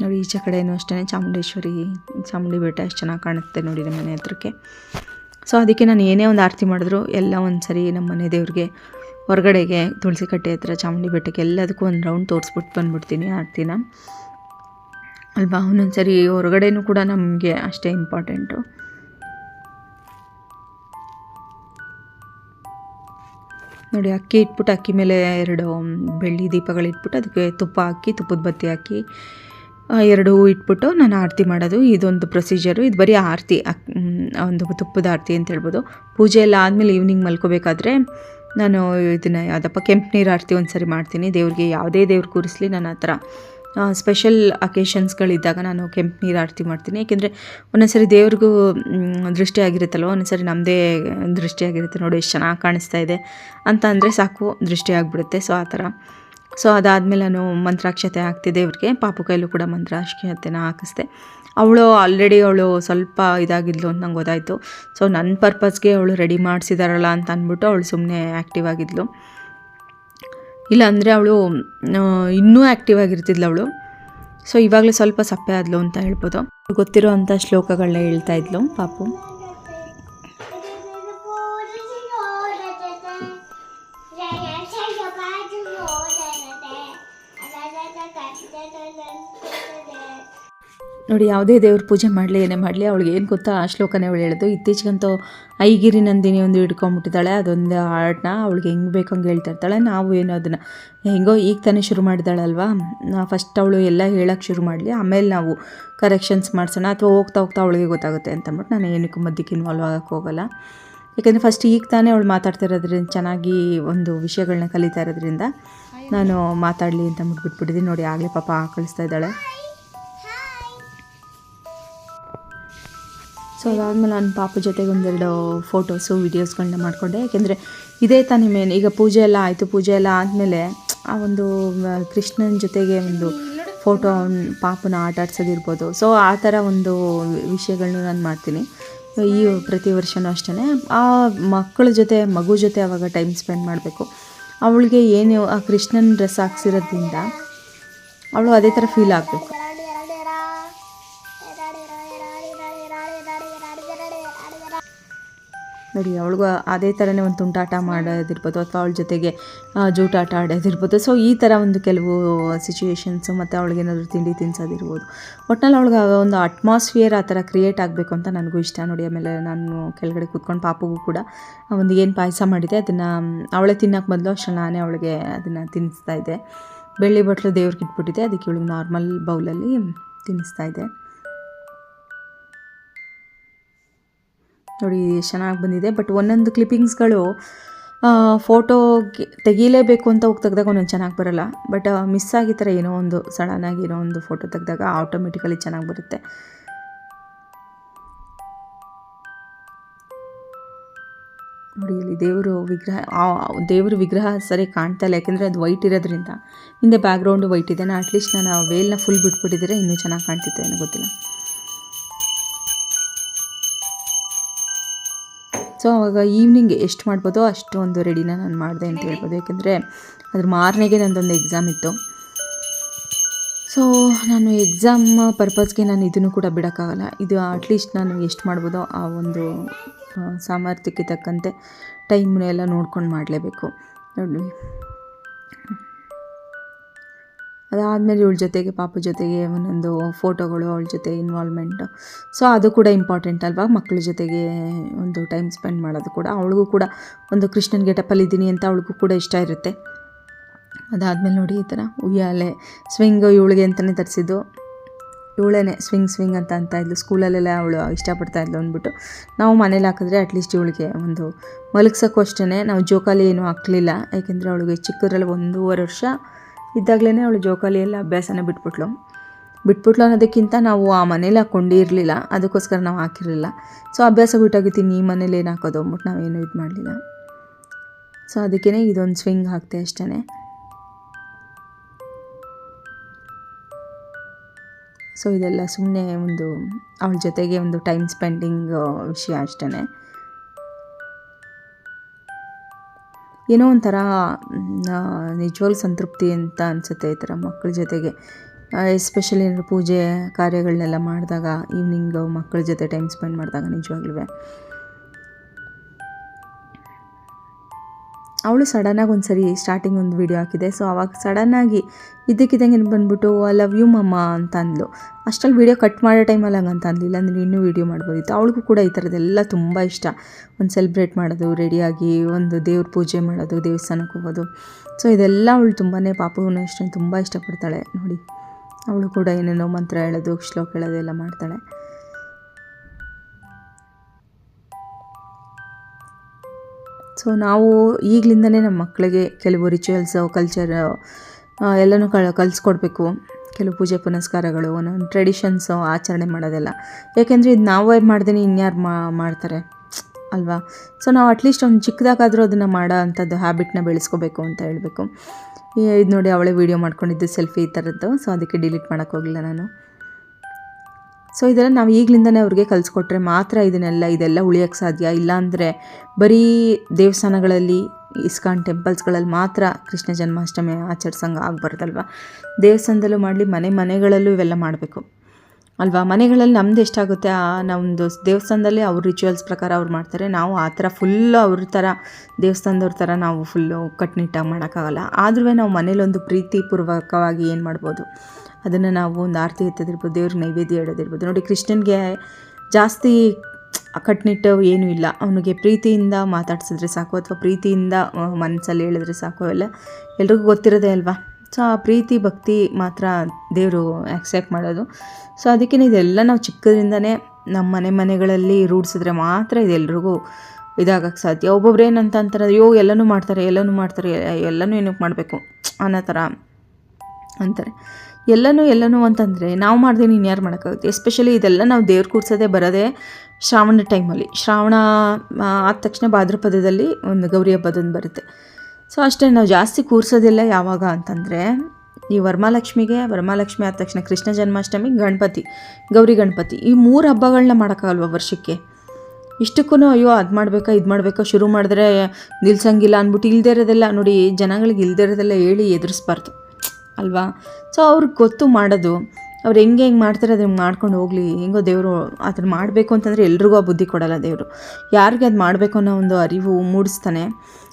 ನೋಡಿ ಈಚೆ ಕಡೆಯೂ ಅಷ್ಟೇ ಚಾಮುಂಡೇಶ್ವರಿ, ಚಾಮುಂಡಿ ಬೆಟ್ಟ ಎಷ್ಟು ಚೆನ್ನಾಗಿ ಕಾಣುತ್ತೆ ನೋಡಿ ನಮ್ಮ ಮನೆ ಹತ್ರಕ್ಕೆ. ಸೊ ಅದಕ್ಕೆ ನಾನು ಏನೇ ಒಂದು ಆರತಿ ಮಾಡಿದ್ರು ಎಲ್ಲ ಒಂದು ಸರಿ ನಮ್ಮ ಮನೆ ದೇವ್ರಿಗೆ ಹೊರಗಡೆಗೆ ತುಳಸಿ ಕಟ್ಟೆ ಹತ್ರ, ಚಾಮುಂಡಿ ಬೆಟ್ಟಕ್ಕೆ ಎಲ್ಲದಕ್ಕೂ ಒಂದು ರೌಂಡ್ ತೋರಿಸ್ಬಿಟ್ಟು ಬಂದ್ಬಿಡ್ತೀನಿ ಆರತಿನ. ಅಲ್ವಾ? ಒಂದೊಂದು ಸರಿ ಹೊರಗಡೆನೂ ಕೂಡ ನಮಗೆ ಅಷ್ಟೇ ಇಂಪಾರ್ಟೆಂಟು ನೋಡಿ, ಅಕ್ಕಿ ಇಟ್ಬಿಟ್ಟು ಅಕ್ಕಿ ಮೇಲೆ ಎರಡು ಬೆಳ್ಳಿ ದೀಪಗಳಿಟ್ಬಿಟ್ಟು ಅದಕ್ಕೆ ತುಪ್ಪ ಹಾಕಿ, ತುಪ್ಪದ ಬತ್ತಿ ಹಾಕಿ ಎರಡು ಇಟ್ಬಿಟ್ಟು ನಾನು ಆರತಿ ಮಾಡೋದು, ಇದೊಂದು ಪ್ರೊಸೀಜರು ಇದು ಬರೀ ಆರತಿ ಒಂದು ತುಪ್ಪದ ಆರತಿ ಅಂತ ಹೇಳ್ಬೋದು. ಪೂಜೆ ಎಲ್ಲ ಆದಮೇಲೆ ಈವ್ನಿಂಗ್ ಮಲ್ಕೋಬೇಕಾದ್ರೆ ನಾನು ಇದನ್ನು ಯಾವುದಪ್ಪ ಕೆಂಪು ನೀರು ಆರತಿ ಒಂದು ಸರಿ ಮಾಡ್ತೀನಿ, ದೇವ್ರಿಗೆ ಯಾವುದೇ ದೇವ್ರು ಕೂರಿಸ್ಲಿ ನಾನು ಆ ಥರ ಸ್ಪೆಷಲ್ ಅಕೇಶನ್ಸ್ಗಳಿದ್ದಾಗ ನಾನು ಕೆಂಪು ನೀರು ಆರತಿ ಮಾಡ್ತೀನಿ ಏಕೆಂದರೆ ಒಂದೊಂದ್ಸರಿ ದೇವ್ರಿಗೂ ದೃಷ್ಟಿ ಆಗಿರುತ್ತಲ್ವ, ಒಂದೊಂದ್ಸರಿ ನಮ್ಮದೇ ದೃಷ್ಟಿ ಆಗಿರುತ್ತೆ, ನೋಡಿ, ಎಷ್ಟು ಚೆನ್ನಾಗಿ ಕಾಣಿಸ್ತಾ ಇದೆ ಅಂತ ಅಂದರೆ ಸಾಕು, ದೃಷ್ಟಿ ಆಗಿಬಿಡುತ್ತೆ, ಸೊ ಆ ಥರ. ಸೊ ಅದಾದಮೇಲೆ ನಾನು ಮಂತ್ರಾಕ್ಷತೆ ಹಾಕ್ತಿದ್ದೆ ಇವ್ರಿಗೆ ಪಾಪು ಕೈಲೂ ಕೂಡ ಮಂತ್ರಾಕ್ಷತೆನ ಹಾಕಿಸ್ದೆ. ಅವಳು ಆಲ್ರೆಡಿ ಅವಳು ಸ್ವಲ್ಪ ಇದಾಗಿದ್ಲು ಅಂತ ನಂಗೆ ಗೊತ್ತಾಯಿತು. ಸೊ ನನ್ನ ಪರ್ಪಸ್ಗೆ ಅವಳು ರೆಡಿ ಮಾಡಿಸಿದಾರಲ್ಲ ಅಂತ ಅಂದ್ಬಿಟ್ಟು ಅವಳು ಸುಮ್ಮನೆ ಆ್ಯಕ್ಟಿವ್ ಆಗಿದ್ಲು. ಇಲ್ಲ ಅಂದರೆ ಅವಳು ಇನ್ನೂ ಆ್ಯಕ್ಟಿವ್ ಆಗಿರ್ತಿದ್ಲು ಅವಳು. ಸೊ ಇವಾಗಲೂ ಸ್ವಲ್ಪ ಸಪ್ಪೆ ಆದ್ಲು ಅಂತ ಹೇಳ್ಬೋದು. ಗೊತ್ತಿರೋ ಅಂಥ ಶ್ಲೋಕಗಳನ್ನ ಹೇಳ್ತಾ ಇದ್ಲು ಪಾಪು. ನೋಡಿ, ಯಾವುದೇ ದೇವ್ರ ಪೂಜೆ ಮಾಡಲಿ, ಏನೇ ಮಾಡಲಿ, ಅವಳಿಗೆ ಏನು ಗೊತ್ತಾ ಆ ಶ್ಲೋಕನೇ ಅವಳು ಹೇಳೋದು. ಇತ್ತೀಚೆಗಂತೂ ಐಗಿರಿ ನಂದಿನಿ ಒಂದು ಹಿಡ್ಕೊಂಬಿಟ್ಟಿದ್ದಾಳೆ, ಅದೊಂದು ಹಾಡನ್ನ ಅವಳಿಗೆ ಹೆಂಗೆ ಬೇಕು ಹಂಗೆ ಹೇಳ್ತಾ ಇರ್ತಾಳೆ. ನಾವು ಏನೋ ಅದನ್ನು, ಹೆಂಗೋ ಈಗ ತಾನೇ ಶುರು ಮಾಡಿದಾಳಲ್ವಾ? ಫಸ್ಟ್ ಅವಳು ಎಲ್ಲ ಹೇಳೋಕ್ಕೆ ಶುರು ಮಾಡಲಿ, ಆಮೇಲೆ ನಾವು ಕರೆಕ್ಷನ್ಸ್ ಮಾಡಿಸೋಣ ಅಥವಾ ಹೋಗ್ತಾ ಹೋಗ್ತಾ ಅವಳಿಗೆ ಗೊತ್ತಾಗುತ್ತೆ ಅಂತ ಅಂದ್ಬಿಟ್ಟು ನಾನು ಏನಕ್ಕೂ ಮಧ್ಯಕ್ಕೆ ಇನ್ವಾಲ್ವ್ ಆಗೋಕ್ಕೆ ಹೋಗಲ್ಲ. ಯಾಕೆಂದರೆ ಫಸ್ಟ್ ಈಗ ತಾನೇ ಅವಳು ಮಾತಾಡ್ತಾ ಇರೋದ್ರಿಂದ, ಚೆನ್ನಾಗಿ ಒಂದು ವಿಷಯಗಳನ್ನ ಕಲಿತಾ ಇರೋದ್ರಿಂದ ನಾನು ಮಾತಾಡಲಿ ಅಂತ ಬಿಟ್ಬಿಟ್ಟಿದ್ದೀನಿ ನೋಡಿ, ಆಗಲೇ ಪಾಪ ಕಳಿಸ್ತಾ ಇದ್ದಾಳೆ. ಸೊ ಅದಾದಮೇಲೆ ನಾನು ಪಾಪ ಜೊತೆಗೆ ಒಂದೆರಡು ಫೋಟೋಸು ವೀಡಿಯೋಸ್ಗಳನ್ನ ಮಾಡಿಕೊಂಡೆ. ಯಾಕೆಂದರೆ ಇದೇ ತಾನೇ ಮೇನ್ ಈಗ ಪೂಜೆ ಎಲ್ಲ ಆಯಿತು, ಪೂಜೆ ಎಲ್ಲ ಆದಮೇಲೆ ಆ ಒಂದು ಕೃಷ್ಣನ ಜೊತೆಗೆ ಒಂದು ಫೋಟೋ ಪಾಪನ ಆಟ ಆಡ್ಸೋದಿರ್ಬೋದು ಸೊ ಆ ಥರ ಒಂದು ವಿಷಯಗಳನ್ನು ನಾನು ಮಾಡ್ತೀನಿ. ಈ ಪ್ರತಿ ವರ್ಷವೂ ಅಷ್ಟೇ ಆ ಮಕ್ಕಳ ಜೊತೆ, ಮಗು ಜೊತೆ ಅವಾಗ ಟೈಮ್ ಸ್ಪೆಂಡ್ ಮಾಡಬೇಕು. ಅವಳಿಗೆ ಏನು, ಆ ಕೃಷ್ಣನ ಡ್ರೆಸ್ ಹಾಕ್ಸಿರೋದ್ರಿಂದ ಅವಳು ಅದೇ ಥರ ಫೀಲ್ ಆಗಬೇಕು. ನೋಡಿ, ಅವಳಿಗೂ ಅದೇ ಥರನೇ ಒಂದು ತುಂಟಾಟ ಮಾಡೋದಿರ್ಬೋದು ಅಥವಾ ಅವಳ ಜೊತೆಗೆ ಜೂಟಾಟ ಆಡೋದಿರ್ಬೋದು. ಸೊ ಈ ಥರ ಒಂದು ಕೆಲವು ಸಿಚುವೇಶನ್ಸು ಮತ್ತು ಅವಳಿಗೇನಾದರೂ ತಿಂಡಿ ತಿನ್ಸೋದಿರ್ಬೋದು. ಒಟ್ನಲ್ಲಿ ಅವಳಿಗೆ ಒಂದು ಅಟ್ಮಾಸ್ಫಿಯರ್ ಆ ಥರ ಕ್ರಿಯೇಟ್ ಆಗಬೇಕು ಅಂತ ನನಗೂ ಇಷ್ಟ. ನೋಡಿ, ಆಮೇಲೆ ನಾನು ಕೆಳಗಡೆ ಕೂತ್ಕೊಂಡು ಪಾಪಗೂ ಕೂಡ ಒಂದು ಏನು ಪಾಯಸ ಮಾಡಿದೆ, ಅದನ್ನು, ಅವಳೇ ತಿನ್ನೋಕೆ ಬದಲು ಅಷ್ಟು ನಾನೇ ಅವಳಿಗೆ ಅದನ್ನು ತಿನ್ನಿಸ್ತಾ ಇದ್ದೆ. ಬೆಳ್ಳಿ ಬಟ್ಲು ದೇವ್ರಿಗೆ ಇಟ್ಬಿಟ್ಟಿದೆ ಅದಕ್ಕೆ ಇವಳಿಗೆ ನಾರ್ಮಲ್ ಬೌಲಲ್ಲಿ ತಿನ್ನಿಸ್ತಾ ಇದ್ದೆ. ನೋಡಿ, ಚೆನ್ನಾಗಿ ಬಂದಿದೆ. ಬಟ್ ಒಂದೊಂದು ಕ್ಲಿಪ್ಪಿಂಗ್ಸ್ಗಳು ಫೋಟೋ ತೆಗೀಲೇಬೇಕು ಅಂತ ಹೋಗಿ ತೆಗ್ದಾಗ ಒಂದೊಂದು ಚೆನ್ನಾಗಿ ಬರಲ್ಲ. ಬಟ್ ಮಿಸ್ ಆಗಿ ಥರ ಏನೋ ಒಂದು ಸಡನ್ನಾಗಿ ಏನೋ ಒಂದು ಫೋಟೋ ತೆಗೆದಾಗ ಆಟೋಮೆಟಿಕಲಿ ಚೆನ್ನಾಗಿ ಬರುತ್ತೆ. ನೋಡಿ, ಇಲ್ಲಿ ದೇವರು ವಿಗ್ರಹ ದೇವರು ವಿಗ್ರಹ ಸರಿ ಕಾಣ್ತಾ ಇಲ್ಲ. ಯಾಕೆಂದರೆ ಅದು ವೈಟ್ ಇರೋದ್ರಿಂದ. ಹಿಂದೆ ಬ್ಯಾಕ್ಗ್ರೌಂಡು ವೈಟ್ ಇದೆ. ನಾನು ಅಟ್ಲೀಸ್ಟ್ ನಾನು ವೇಲ್ನ ಫುಲ್ ಬಿಟ್ಬಿಟ್ಟಿದ್ರೆ ಇನ್ನೂ ಚೆನ್ನಾಗಿ ಕಾಣ್ತಿತ್ತು ಏನೋ ಗೊತ್ತಿಲ್ಲ. ಸೊ ಅವಾಗ ಈವ್ನಿಂಗ್ ಎಷ್ಟು ಮಾಡ್ಬೋದೋ ಅಷ್ಟು ಒಂದು ರೆಡಿನ ನಾನು ಮಾಡಿದೆ ಅಂತ ಹೇಳ್ಬೋದು. ಯಾಕೆಂದರೆ ಅದ್ರ ಮಾರನೆಗೆ ನಂದೊಂದು ಎಕ್ಸಾಮ್ ಇತ್ತು. ಸೊ ನಾನು ಎಕ್ಸಾಮ್ ಪರ್ಪಸ್ಗೆ ನಾನು ಇದನ್ನು ಕೂಡ ಬಿಡೋಕ್ಕಾಗಲ್ಲ. ಇದು ಅಟ್ಲೀಸ್ಟ್ ನಾನು ಎಷ್ಟು ಮಾಡ್ಬೋದೋ ಆ ಒಂದು ಸಾಮರ್ಥ್ಯಕ್ಕೆ ತಕ್ಕಂತೆ ಟೈಮ್ನೆಲ್ಲ ನೋಡ್ಕೊಂಡು ಮಾಡಲೇಬೇಕು. ನೋಡಿ ಅದಾದಮೇಲೆ ಇವಳ ಜೊತೆಗೆ, ಪಾಪು ಜೊತೆಗೆ ಒಂದೊಂದು ಫೋಟೋಗಳು ಅವಳ ಜೊತೆ ಇನ್ವಾಲ್ವ್ಮೆಂಟು ಸೊ ಅದು ಕೂಡ ಇಂಪಾರ್ಟೆಂಟ್ ಅಲ್ವಾ? ಮಕ್ಕಳ ಜೊತೆಗೆ ಒಂದು ಟೈಮ್ ಸ್ಪೆಂಡ್ ಮಾಡೋದು ಕೂಡ. ಅವಳಿಗೂ ಕೂಡ ಒಂದು ಕೃಷ್ಣನ್ ಗೆಟಪಲ್ಲಿ ಇದ್ದೀನಿ ಅಂತ ಅವಳಿಗೂ ಕೂಡ ಇಷ್ಟ ಇರುತ್ತೆ. ಅದಾದಮೇಲೆ ನೋಡಿ ಈ ಥರ ಉಯ್ಯಾಲೆ ಸ್ವಿಂಗು ಇವಳಿಗೆ ಅಂತಲೇ ತರಿಸಿದ್ದು. ಇವಳೇನೆ ಸ್ವಿಂಗ್ ಸ್ವಿಂಗ್ ಅಂತ ಅಂತ ಇದ್ಲು. ಸ್ಕೂಲಲ್ಲೆಲ್ಲ ಅವಳು ಇಷ್ಟಪಡ್ತಾ ಇದ್ಲು ಅಂದ್ಬಿಟ್ಟು. ನಾವು ಮನೇಲಿ ಹಾಕಿದ್ರೆ ಅಟ್ಲೀಸ್ಟ್ ಇವಳಿಗೆ ಒಂದು ಮಲಗ್ಸೋಕ್ಕೂ ಅಷ್ಟೇ ನಾವು ಜೋಕಾಲಿ ಏನೂ ಹಾಕ್ಲಿಲ್ಲ. ಯಾಕೆಂದರೆ ಅವಳಿಗೆ ಚಿಕ್ಕದ್ರಲ್ಲಿ ಒಂದೂವರೆ ವರ್ಷ. ಇದ್ದಾಗಲೇ ಅವಳು ಜೋಕಾಲಿಯಲ್ಲಿ ಅಭ್ಯಾಸನ ಬಿಟ್ಬಿಟ್ಲು. ಬಿಟ್ಬಿಟ್ಲು ಅನ್ನೋದಕ್ಕಿಂತ ನಾವು ಆ ಮನೇಲಿ ಹಾಕ್ಕೊಂಡು ಅದಕ್ಕೋಸ್ಕರ ನಾವು ಹಾಕಿರಲಿಲ್ಲ. ಸೊ, ಅಭ್ಯಾಸ ಬಿಟ್ಟಾಗಿತ್ತೀನಿ ಈ ಮನೇಲಿ ಏನು ಹಾಕೋದು ಅಂದ್ಬಿಟ್ಟು ನಾವೇನು ಇದು ಮಾಡಲಿಲ್ಲ. ಸೊ ಅದಕ್ಕೇ ಇದೊಂದು ಸ್ವಿಂಗ್ ಹಾಕ್ತೆ ಅಷ್ಟೇ ಸೊ, ಇದೆಲ್ಲ ಸುಮ್ಮನೆ ಒಂದು ಅವಳ ಜೊತೆಗೆ ಒಂದು ಟೈಮ್ ಸ್ಪೆಂಡಿಂಗ್ ವಿಷಯ ಅಷ್ಟೇ ಏನೋ ಒಂಥರ ನಿಜವಾಗ್ಲೂ ಸಂತೃಪ್ತಿ ಅಂತ ಅನಿಸುತ್ತೆ ಈ ಥರ ಮಕ್ಕಳ ಜೊತೆಗೆ. ಎಸ್ಪೆಷಲಿ ಏನಾದ್ರು ಪೂಜೆ ಕಾರ್ಯಗಳನ್ನೆಲ್ಲ ಮಾಡಿದಾಗ ಈವ್ನಿಂಗು ಮಕ್ಕಳ ಜೊತೆ ಟೈಮ್ ಸ್ಪೆಂಡ್ ಮಾಡಿದಾಗ ನಿಜವಾಗ್ಲೂ ಅವಳು ಸಡನ್ನಾಗಿ ಒಂದು ಸರಿ ಸ್ಟಾರ್ಟಿಂಗ್ ಒಂದು ವೀಡಿಯೋ ಹಾಕಿದೆ. ಸೊ ಅವಾಗ ಸಡನ್ನಾಗಿ ಇದ್ದಕ್ಕಿದ್ದಂಗೆ ಬಂದ್ಬಿಟ್ಟು ಐ ಲವ್ ಯು ಮಮ್ಮ ಅಂತ ಅಂದ್ಲು. ಅಷ್ಟಲ್ಲಿ ವೀಡಿಯೋ ಕಟ್ ಮಾಡೋ ಟೈಮಲ್ಲಿ ಹಂಗಂತ ಅಂತ ಅಂದಿಲ್ಲ ಅಂದರೆ ಇನ್ನೂ ವೀಡಿಯೋ ಮಾಡ್ಬೋದಿತ್ತು. ಅವಳಿಗೂ ಕೂಡ ಈ ಥರದ್ದೆಲ್ಲ ತುಂಬ ಇಷ್ಟ. ಒಂದು ಸೆಲೆಬ್ರೇಟ್ ಮಾಡೋದು ರೆಡಿಯಾಗಿ ಒಂದು ದೇವ್ರ ಪೂಜೆ ಮಾಡೋದು, ದೇವಸ್ಥಾನಕ್ಕೆ ಹೋಗೋದು. ಸೊ ಇದೆಲ್ಲ ಅವಳು ತುಂಬಾ ಪಾಪವನ್ನು ಇಷ್ಟ, ತುಂಬ ಇಷ್ಟಪಡ್ತಾಳೆ. ನೋಡಿ, ಅವಳು ಕೂಡ ಏನೇನೋ ಮಂತ್ರ ಹೇಳೋದು, ಶ್ಲೋಕ ಹೇಳೋದು ಎಲ್ಲ ಮಾಡ್ತಾಳೆ. ಸೊ ನಾವು ಈಗಲಿಂದಲೇ ನಮ್ಮ ಮಕ್ಕಳಿಗೆ ಕೆಲವು ರಿಚುವಲ್ಸು ಕಲ್ಚರ್ ಎಲ್ಲನೂ ಕಳ, ಕಲಿಸ್ಕೊಡ್ಬೇಕು. ಕೆಲವು ಪೂಜೆ ಪುನಸ್ಕಾರಗಳು, ಒಂದೊಂದು ಟ್ರೆಡಿಷನ್ಸು ಆಚರಣೆ ಮಾಡೋದೆಲ್ಲ. ಯಾಕೆಂದರೆ ಇದು ನಾವೇ ಮಾಡ್ದೇ ಇನ್ಯಾರು ಮಾಡ್ತಾರೆ, ಅಲ್ವಾ? ಸೊ ನಾವು ಅಟ್ಲೀಸ್ಟ್ ಒಂದು ಚಿಕ್ಕದಾಗಾದರೂ ಅದನ್ನು ಮಾಡೋ ಅಂಥದ್ದು ಹ್ಯಾಬಿಟ್ನ ಬೆಳೆಸ್ಕೋಬೇಕು ಅಂತ ಹೇಳಬೇಕು. ಇದು ನೋಡಿ ಅವಳೇ ವೀಡಿಯೋ ಮಾಡ್ಕೊಂಡಿದ್ದು ಸೆಲ್ಫಿ ಈ ಥರದ್ದು ಸೊ ಅದಕ್ಕೆ ಡಿಲೀಟ್ ಮಾಡೋಕ್ಕೋಗಿಲ್ಲ ನಾನು. ಸೊ ಇದೆಲ್ಲ ನಾವು ಈಗಲಿಂದನೇ ಅವ್ರಿಗೆ ಕಲಿಸ್ಕೊಟ್ರೆ ಮಾತ್ರ ಇದನ್ನೆಲ್ಲ, ಇದೆಲ್ಲ ಉಳಿಯೋಕ್ಕೆ ಸಾಧ್ಯ. ಇಲ್ಲಾಂದರೆ ಬರೀ ದೇವಸ್ಥಾನಗಳಲ್ಲಿ, ಇಸ್ಕಾನ್ ಟೆಂಪಲ್ಸ್ಗಳಲ್ಲಿ ಮಾತ್ರ ಕೃಷ್ಣ ಜನ್ಮಾಷ್ಟಮಿ ಆಚರಿಸಂಗೆ ಆಗ್ಬಾರ್ದಲ್ವ? ದೇವಸ್ಥಾನದಲ್ಲೂ ಮಾಡಲಿ, ಮನೆ ಮನೆಗಳಲ್ಲೂ ಇವೆಲ್ಲ ಮಾಡಬೇಕು. ಅಲ್ವಾ? ಮನೆಗಳಲ್ಲಿ ನಮ್ದು ಎಷ್ಟಾಗುತ್ತೆ? ಆ ನಮ್ಮದು ದೇವಸ್ಥಾನದಲ್ಲಿ ಅವ್ರ ರಿಚುವಲ್ಸ್ ಪ್ರಕಾರ ಅವ್ರು ಮಾಡ್ತಾರೆ. ನಾವು ಆ ಥರ ಫುಲ್ಲು ಅವ್ರ ಥರ, ದೇವಸ್ಥಾನದವ್ರ ಥರ ನಾವು ಫುಲ್ಲು ಕಟ್ಟುನಿಟ್ಟಾಗಿ ಮಾಡೋಕ್ಕಾಗಲ್ಲ. ಆದ್ರೂ ನಾವು ಮನೇಲೊಂದು ಪ್ರೀತಿಪೂರ್ವಕವಾಗಿ ಏನು ಮಾಡ್ಬೋದು? ಅದನ್ನು ನಾವು ಒಂದು ಆರತಿ ಎತ್ತದಿರ್ಬೋದು, ದೇವ್ರ ನೈವೇದ್ಯ ಇಡೋದಿರ್ಬೋದು. ನೋಡಿ, ಕೃಷ್ಣನಿಗೆ ಜಾಸ್ತಿ ಕಟ್ನಿಟ್ಟು ಏನೂ ಇಲ್ಲ. ಅವನಿಗೆ ಪ್ರೀತಿಯಿಂದ ಮಾತಾಡ್ಸಿದ್ರೆ ಸಾಕು ಅಥವಾ ಪ್ರೀತಿಯಿಂದ ಮನಸ್ಸಲ್ಲಿ ಹೇಳಿದ್ರೆ ಸಾಕು ಎಲ್ಲ ಎಲ್ರಿಗೂ ಗೊತ್ತಿರೋದೇ ಅಲ್ವಾ? ಸೊ, ಆ ಪ್ರೀತಿ, ಭಕ್ತಿ ಮಾತ್ರ ದೇವರು ಆಕ್ಸೆಪ್ಟ್ ಮಾಡೋದು. ಸೊ ಅದಕ್ಕೆ ಇದೆಲ್ಲ ನಾವು ಚಿಕ್ಕದ್ರಿಂದನೇ ನಮ್ಮ ಮನೆ ಮನೆಗಳಲ್ಲಿ ರೂಢಿಸಿದ್ರೆ ಮಾತ್ರ ಇದೆಲ್ರಿಗೂ ಇದಾಗಕ್ಕೆ ಸಾಧ್ಯ. ಒಬ್ಬೊಬ್ರು ಏನಂತ ಅಂತಾರೆ, ಅಯ್ಯೋ, ಎಲ್ಲನೂ ಮಾಡ್ತಾರೆ ಎಲ್ಲನೂ ಮಾಡ್ತಾರೆ, ಎಲ್ಲನೂ ಏನಕ್ಕೆ ಮಾಡಬೇಕು? ಅನ್ನೋ ಥರ ಅಂತಾರೆ. ಎಲ್ಲನೂ ಎಲ್ಲನೂ ಅಂತಂದರೆ ನಾವು ಮಾಡ್ದೆ ನೀನು ಯಾರು ಮಾಡೋಕ್ಕಾಗುತ್ತೆ? ಎಸ್ಪೆಷಲಿ ಇದೆಲ್ಲ ನಾವು ದೇವ್ರು ಕೂರ್ಸೋದೇ ಬರೋದೇ ಶ್ರಾವಣ ಟೈಮಲ್ಲಿ ಶ್ರಾವಣ ಆದ ತಕ್ಷಣ ಭಾದ್ರಪದದಲ್ಲಿ ಒಂದು ಗೌರಿ ಹಬ್ಬದೊಂದು ಬರುತ್ತೆ. ಸೊ ಅಷ್ಟೇ ನಾವು ಜಾಸ್ತಿ ಕೂರಿಸೋದಿಲ್ಲ ಯಾವಾಗ ಅಂತಂದರೆ ಈ ವರಮಹಾಲಕ್ಷ್ಮಿಗೆ ವರಮಹಾಲಕ್ಷ್ಮಿ ಆದ ತಕ್ಷಣ ಕೃಷ್ಣ ಜನ್ಮಾಷ್ಟಮಿ, ಗಣಪತಿ, ಗೌರಿ ಗಣಪತಿ ಈ ಮೂರು ಹಬ್ಬಗಳನ್ನ ಮಾಡೋಕ್ಕಾಗಲ್ವ ವರ್ಷಕ್ಕೆ? ಇಷ್ಟಕ್ಕೂ ಅಯ್ಯೋ ಅದು ಮಾಡಬೇಕಾ, ಇದು ಮಾಡಬೇಕಾ, ಶುರು ಮಾಡಿದ್ರೆ ನಿಲ್ಸಂಗಿಲ್ಲ ಅಂದ್ಬಿಟ್ಟು ಇಲ್ಲದೇ ಇರೋದೆಲ್ಲ ನೋಡಿ ಜನಗಳಿಗೆ ಇಲ್ಲದೇ ಇರೋದೆಲ್ಲ ಹೇಳಿ ಎದುರಿಸ್ಬಾರ್ದು. ಅಲ್ವಾ? ಸೊ ಅವ್ರಿಗೆ ಗೊತ್ತು ಮಾಡೋದು. ಅವ್ರು ಹೆಂಗೆ ಹೆಂಗೆ ಮಾಡ್ತಾರೆ ಅದನ್ನು ಮಾಡ್ಕೊಂಡು ಹೋಗಲಿ. ಹೆಂಗೋ ದೇವರು ಅದನ್ನು ಮಾಡಬೇಕು ಅಂತಂದರೆ ಎಲ್ರಿಗೂ ಆ ಬುದ್ಧಿ ಕೊಡಲ್ಲ ದೇವರು. ಯಾರಿಗೆ ಅದು ಮಾಡಬೇಕು ಅನ್ನೋ ಒಂದು ಅರಿವು ಮೂಡಿಸ್ತಾನೆ.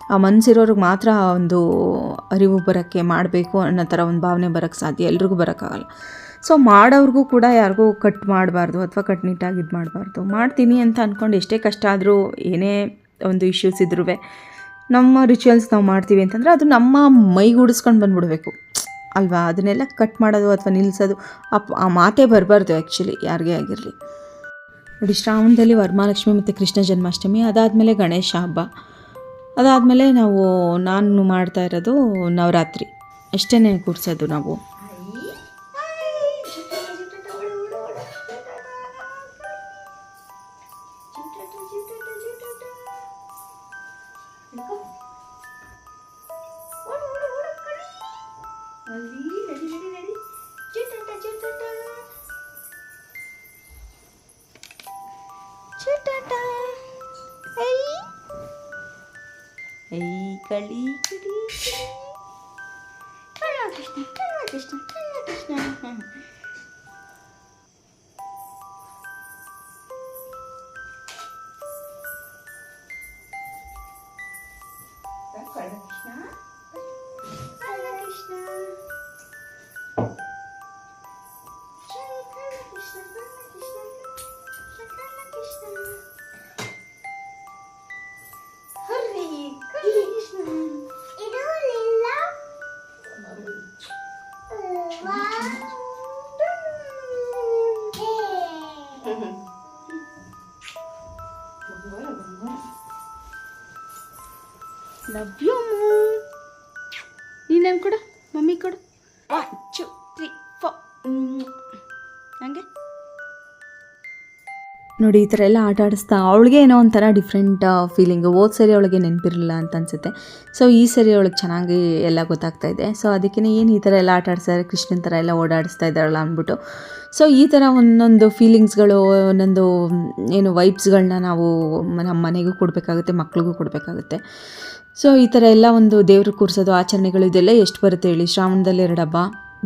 ಆ ಮನಸ್ಸಿರೋರಿಗೆ ಮಾತ್ರ ಆ ಒಂದು ಅರಿವು ಬರೋಕ್ಕೆ ಮಾಡಬೇಕು ಅನ್ನೋ ಥರ ಒಂದು ಭಾವನೆ ಬರೋಕ್ಕೆ ಸಾಧ್ಯ. ಎಲ್ರಿಗೂ ಬರೋಕ್ಕಾಗಲ್ಲ. ಸೊ ಮಾಡೋರಿಗೂ ಕೂಡ ಯಾರಿಗೂ ಕಟ್ ಮಾಡಬಾರ್ದು ಅಥವಾ ಕಟ್ನಿಟ್ಟಾಗಿ ಇದು ಮಾಡಬಾರ್ದು. ಮಾಡ್ತೀನಿ ಅಂತ ಅಂದ್ಕೊಂಡು ಎಷ್ಟೇ ಕಷ್ಟ ಆದರೂ ಏನೇ ಒಂದು ಇಶ್ಯೂಸ್ ಇದ್ರೂ ನಮ್ಮ ರಿಚುವಲ್ಸ್ ನಾವು ಮಾಡ್ತೀವಿ ಅಂತಂದರೆ ಅದು ನಮ್ಮ ಮೈಗೂಡಿಸ್ಕೊಂಡು ಬಂದ್ಬಿಡ್ಬೇಕು. ಅಲ್ವಾ? ಅದನ್ನೆಲ್ಲ ಕಟ್ ಮಾಡೋದು ಅಥವಾ ನಿಲ್ಲಿಸೋದು ಆ ಪ್- ಆ ಮಾತೇ ಬರಬಾರ್ದು ಆ್ಯಕ್ಚುಲಿ ಯಾರಿಗೇ ಆಗಿರಲಿ. ನೋಡಿ, ಶ್ರಾವಣದಲ್ಲಿ ವರಮಹಾಲಕ್ಷ್ಮಿ ಮತ್ತು ಕೃಷ್ಣ ಜನ್ಮಾಷ್ಟಮಿ, ಅದಾದಮೇಲೆ ಗಣೇಶ ಹಬ್ಬ. ಅದಾದಮೇಲೆ ನಾವು, ನಾನು ಮಾಡ್ತಾ ಇರೋದು ನವರಾತ್ರಿ. ಅಷ್ಟೇ ಕೂರಿಸೋದು ನಾವು. ಏಯ್ ಕಳಿ ಕಳಿ ಕೃಷ್ಣ ಕೃಷ್ಣ ಕೃಷ್ಣ ಲವ್ ಯು ನೀನು ಕೊಡು ಮಮ್ಮಿ ಕೊಡು. ಒನ್ ಟು ತ್ರೀ ಫೋರ್ ಹಂಗೆ? ನೋಡಿ ಈ ಥರ ಎಲ್ಲ ಆಟ ಆಡಿಸ್ತಾ ಅವಳಿಗೆ ಏನೋ ಒಂಥರ ಡಿಫ್ರೆಂಟ್ ಫೀಲಿಂಗು ಹೋದ ಸರಿ ಅವಳಿಗೆ ನೆನಪಿರಲಿಲ್ಲ ಅಂತ ಅನಿಸುತ್ತೆ. ಸೊ ಈ ಸರಿ ಅವಳಿಗೆ ಚೆನ್ನಾಗಿ ಎಲ್ಲ ಗೊತ್ತಾಗ್ತಾ ಇದೆ. ಸೊ ಅದಕ್ಕೆ ಏನು ಈ ಥರ ಎಲ್ಲ ಆಟ ಆಡಿಸ್ತಾರೆ ಕೃಷ್ಣನ ಥರ ಎಲ್ಲ ಓಡಾಡಿಸ್ತಾ ಇದ್ದಾಳಲ್ಲ ಅಂದ್ಬಿಟ್ಟು. ಸೊ ಈ ಥರ ಒಂದೊಂದು ಫೀಲಿಂಗ್ಸ್ಗಳು ಒಂದೊಂದು ಏನು ವೈಬ್ಸ್ಗಳನ್ನ ನಾವು ನಮ್ಮ ಮನೆಗೂ ಕೊಡಬೇಕಾಗುತ್ತೆ ಮಕ್ಳಿಗೂ ಕೊಡಬೇಕಾಗುತ್ತೆ. ಸೊ ಈ ಥರ ಎಲ್ಲ ಒಂದು ದೇವರು ಕೂರಿಸೋದು ಆಚರಣೆಗಳು ಇದೆಲ್ಲ ಎಷ್ಟು ಬರುತ್ತೆ ಹೇಳಿ? ಶ್ರಾವಣದಲ್ಲಿ ಎರಡು ಹಬ್ಬ,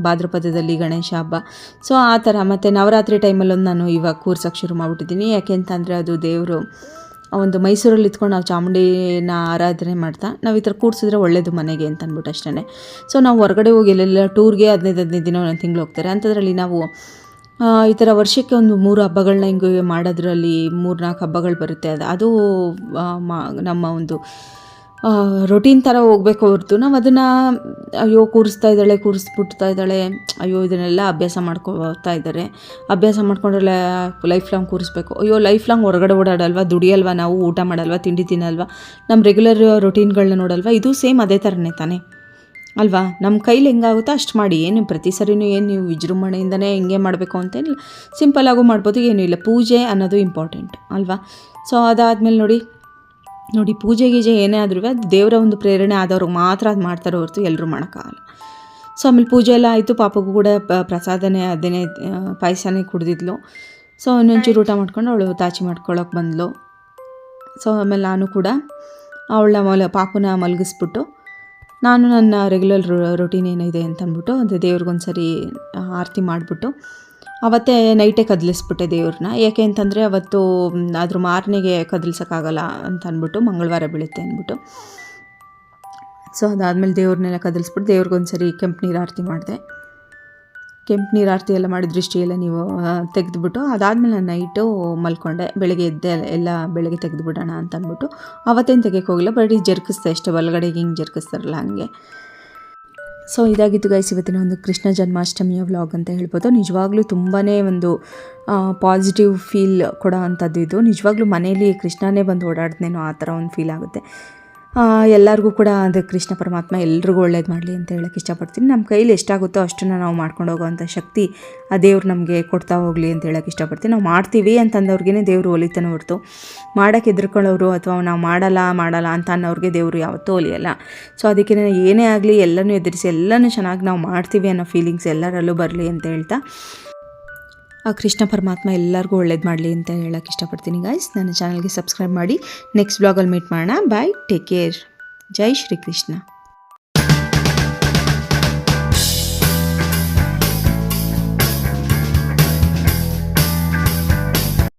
ಭಾದ್ರಪದದಲ್ಲಿ ಗಣೇಶ ಹಬ್ಬ. ಸೊ ಆ ಥರ ಮತ್ತು ನವರಾತ್ರಿ ಟೈಮಲ್ಲೊಂದು ನಾನು ಇವಾಗ ಕೂರ್ಸೋಕ್ಕೆ ಶುರು ಮಾಡಿಬಿಟ್ಟಿದ್ದೀನಿ. ಯಾಕೆ ಅಂತಂದರೆ ಅದು ದೇವರು ಒಂದು ಮೈಸೂರಲ್ಲಿ ಇತ್ಕೊಂಡು ನಾವು ಚಾಮುಂಡಿನ ಆರಾಧನೆ ಮಾಡ್ತಾ, ನಾವು ಈ ಥರ ಕೂರಿಸಿದ್ರೆ ಒಳ್ಳೇದು ಮನೆಗೆ ಅಂತ ಅಂದ್ಬಿಟ್ಟು ಅಷ್ಟೇ ಸೊ ನಾವು ಹೊರಗಡೆ ಹೋಗಿ ಎಲ್ಲೆಲ್ಲ ಟೂರ್ಗೆ ಹದಿನೈದು ಹದಿನೈದು ದಿನ ಒಂದು ತಿಂಗಳು ಹೋಗ್ತಾರೆ. ಅಂಥದ್ರಲ್ಲಿ ನಾವು ಈ ಥರ ವರ್ಷಕ್ಕೆ ಒಂದು ಮೂರು ಹಬ್ಬಗಳನ್ನ ಹಿಂಗೆ ಮಾಡೋದ್ರಲ್ಲಿ ಮೂರು ನಾಲ್ಕು ಹಬ್ಬಗಳು ಬರುತ್ತೆ. ಅದು ಅದು ನಮ್ಮ ಒಂದು ರೊಟೀನ್ ಥರ ಹೋಗ್ಬೇಕು ಹೊರತು. ನಾವು ಅದನ್ನು, ಅಯ್ಯೋ, ಕೂರಿಸ್ತಾ ಇದ್ದಾಳೆ, ಕೂರಿಸ್ಬಿಡ್ತಾ ಇದ್ದಾಳೆ. ಅಯ್ಯೋ, ಇದನ್ನೆಲ್ಲ ಅಭ್ಯಾಸ ಮಾಡ್ಕೊಳ್ತಾ ಇದ್ದಾರೆ. ಅಭ್ಯಾಸ ಮಾಡ್ಕೊಂಡ್ರೆ ಲೈಫ್ ಲಾಂಗ್ ಕೂರಿಸ್ಬೇಕು. ಅಯ್ಯೋ ಲೈಫ್ ಲಾಂಗ್ ಹೊರಗಡೆ ಓಡಾಡಲ್ವಾ? ದುಡಿಯಲ್ವಾ ನಾವು? ಊಟ ಮಾಡಲ್ವಾ? ತಿಂಡಿ ತಿನ್ನಲ್ವಾ? ನಮ್ಮ ರೆಗ್ಯುಲರ್ ರೊಟೀನ್ಗಳನ್ನ ನೋಡಲ್ವಾ? ಇದು ಸೇಮ್ ಅದೇ ಥರನೇ ತಾನೇ. ಅಲ್ವಾ? ನಮ್ಮ ಕೈಲಿ ಹೆಂಗಾಗುತ್ತೋ ಅಷ್ಟು ಮಾಡಿ. ಏನು ಪ್ರತಿ ಸರಿನೂ ಏನು ನೀವು ವಿಜೃಂಭಣೆಯಿಂದನೇ ಹಿಂಗೆ ಮಾಡಬೇಕು ಅಂತೇನಿಲ್ಲ. ಸಿಂಪಲ್ಲಾಗೂ ಮಾಡ್ಬೋದು, ಏನೂ ಇಲ್ಲ. ಪೂಜೆ ಅನ್ನೋದು ಇಂಪಾರ್ಟೆಂಟ್ ಅಲ್ವಾ? ಸೊ ಅದಾದಮೇಲೆ ನೋಡಿ ನೋಡಿ, ಪೂಜೆ ಗೀಜೆ ಏನೇ ಆದ್ರೂ ಅದು ದೇವರ ಒಂದು ಪ್ರೇರಣೆ ಆದವ್ರಿಗೆ ಮಾತ್ರ ಅದು ಮಾಡ್ತಾರೆ ಹೊರತು ಎಲ್ಲರೂ ಮಾಡೋಕ್ಕಾಗಲ್ಲ. ಸೊ, ಆಮೇಲೆ ಪೂಜೆ ಎಲ್ಲ ಆಯಿತು, ಪಾಪಗೂ ಕೂಡ ಪ್ರಸಾದನೇ, ಅದನ್ನೇ ಪಾಯಸನೇ ಕುಡಿದಿದ್ಲು. ಸೊ ಒಂದೊಂಚೂರು ಊಟ ಮಾಡ್ಕೊಂಡು ಅವಳು ತಾಚಿ ಮಾಡ್ಕೊಳ್ಳೋಕೆ ಬಂದಳು ಸೊ, ಆಮೇಲೆ ನಾನು ಕೂಡ ಅವಳ ಮಲ, ಪಾಪನ ಮಲಗಿಸ್ಬಿಟ್ಟು, ನಾನು ನನ್ನ ರೆಗ್ಯುಲರ್ ರೊಟೀನ್ ಏನಿದೆ ಅಂತ ಅಂದ್ಬಿಟ್ಟು ಅದು ದೇವ್ರಿಗೊಂದ್ಸರಿ ಆರತಿ ಮಾಡಿಬಿಟ್ಟು ಅವತ್ತೇ ನೈಟೇ ಕದಲಿಸ್ಬಿಟ್ಟೆ ದೇವ್ರನ್ನ ಯಾಕೆ ಅಂತಂದರೆ ಅವತ್ತು ಅದ್ರ ಮಾರನೆಗೆ ಕದಲ್ಸೋಕ್ಕಾಗಲ್ಲ ಅಂತ ಅಂದ್ಬಿಟ್ಟು ಮಂಗಳವಾರ ಬೀಳುತ್ತೆ ಅಂದ್ಬಿಟ್ಟು. ಸೊ ಅದಾದಮೇಲೆ ದೇವ್ರನ್ನೆಲ್ಲ ಕದಲಿಸ್ಬಿಟ್ಟು ದೇವ್ರಿಗೊಂದ್ಸರಿ ಕೆಂಪು ನೀರು ಆರತಿ ಮಾಡಿದೆ. ಕೆಂಪು ನೀರು ಆರತಿ ಎಲ್ಲ ಮಾಡಿ ದೃಷ್ಟಿಯೆಲ್ಲ ನೀವು ತೆಗೆದುಬಿಟ್ಟು, ಅದಾದಮೇಲೆ ನಾನು ನೈಟು ಮಲ್ಕೊಂಡೆ. ಬೆಳಗ್ಗೆ ಎದ್ದೆ ಎಲ್ಲ ಬೆಳಗ್ಗೆ ತೆಗೆದುಬಿಡೋಣ ಅಂತ ಅಂದ್ಬಿಟ್ಟು. ಅವತ್ತೇನು ತೆಗಿಯೋಕೆ ಹೋಗಿಲ್ಲ, ಬರೀ ಜರ್ಕಿಸ್ದೆ ಅಷ್ಟೇ, ಒಳಗಡೆಗೆ ಹಿಂಗೆ ಜರ್ಕಿಸ್ತಾರಲ್ಲ ಹಂಗೆ. ಸೊ ಇದಾಗಿತ್ತು ಗೈಸ್ ಇವತ್ತಿನ ಒಂದು ಕೃಷ್ಣ ಜನ್ಮಾಷ್ಟಮಿಯ ವ್ಲಾಗ್ ಅಂತ ಹೇಳ್ಬೋದು. ನಿಜವಾಗ್ಲೂ ತುಂಬಾ ಒಂದು ಪಾಸಿಟಿವ್ ಫೀಲ್ ಕೊಡೋ ಅಂಥದ್ದು ಇದು ನಿಜವಾಗ್ಲೂ ಮನೇಲಿ ಕೃಷ್ಣನೇ ಬಂದು ಓಡಾಡ್ದೇನೋ ಆ ಥರ ಒಂದು ಫೀಲ್ ಆಗುತ್ತೆ. ಎಲ್ಲರಿಗೂ ಕೂಡ ಅದು ಕೃಷ್ಣ ಪರಮಾತ್ಮ ಎಲ್ರಿಗೂ ಒಳ್ಳೇದು ಮಾಡಲಿ ಅಂತ ಹೇಳಕ್ಕೆ ಇಷ್ಟಪಡ್ತೀನಿ. ನಮ್ಮ ಕೈಲಿ ಎಷ್ಟಾಗುತ್ತೋ ಅಷ್ಟನ್ನು ನಾವು ಮಾಡ್ಕೊಂಡು ಹೋಗೋವಂಥ ಶಕ್ತಿ ಆ ದೇವ್ರು ನಮಗೆ ಕೊಡ್ತಾ ಹೋಗಲಿ ಅಂತ ಹೇಳಕ್ಕೆ ಇಷ್ಟಪಡ್ತೀನಿ. ನಾವು ಮಾಡ್ತೀವಿ ಅಂತಂದವ್ರಿಗೇ ದೇವರು ಒಲಿತಾನೆ ಹೊರತು. ಮಾಡೋಕ್ಕೆ ಎದ್ರುಕೊಳ್ಳೋರು ಅಥವಾ ನಾವು ಮಾಡಲ್ಲ ಮಾಡಲ್ಲ ಅಂತ ಅನ್ನೋರಿಗೆ ದೇವರು ಯಾವತ್ತೂ ಒಲಿಯಲ್ಲ. ಸೊ ಅದಕ್ಕೆ ಏನೇ ಆಗಲಿ ಎಲ್ಲನೂ ಎದುರಿಸಿ ಎಲ್ಲನೂ ಚೆನ್ನಾಗಿ ನಾವು ಮಾಡ್ತೀವಿ ಅನ್ನೋ ಫೀಲಿಂಗ್ಸ್ ಎಲ್ಲರಲ್ಲೂ ಬರಲಿ ಅಂತ ಹೇಳ್ತಾ ಕೃಷ್ಣ ಪರಮಾತ್ಮ ಎಲ್ಲರಿಗೂ ಒಳ್ಳೇದು ಮಾಡಲಿ ಅಂತ ಹೇಳಕ್ಕೆ ಇಷ್ಟಪಡ್ತೀನಿ ಗಾಯ್ಸ್ ನನ್ನ ಚಾನಲ್ಗೆ ಸಬ್ಸ್ಕ್ರೈಬ್ ಮಾಡಿ. ನೆಕ್ಸ್ಟ್ ಬ್ಲಾಗಲ್ಲಿ ಮೀಟ್ ಮಾಡೋಣ. ಬಾಯ್ ಟೇಕ್ ಕೇರ್ ಜೈ ಶ್ರೀ ಕೃಷ್ಣ